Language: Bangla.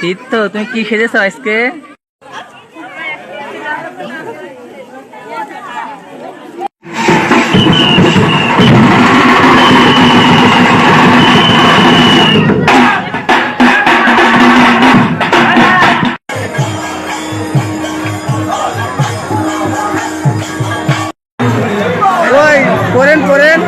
তিত্ত তুমি কি সেজেছো আজকে? করেন করেন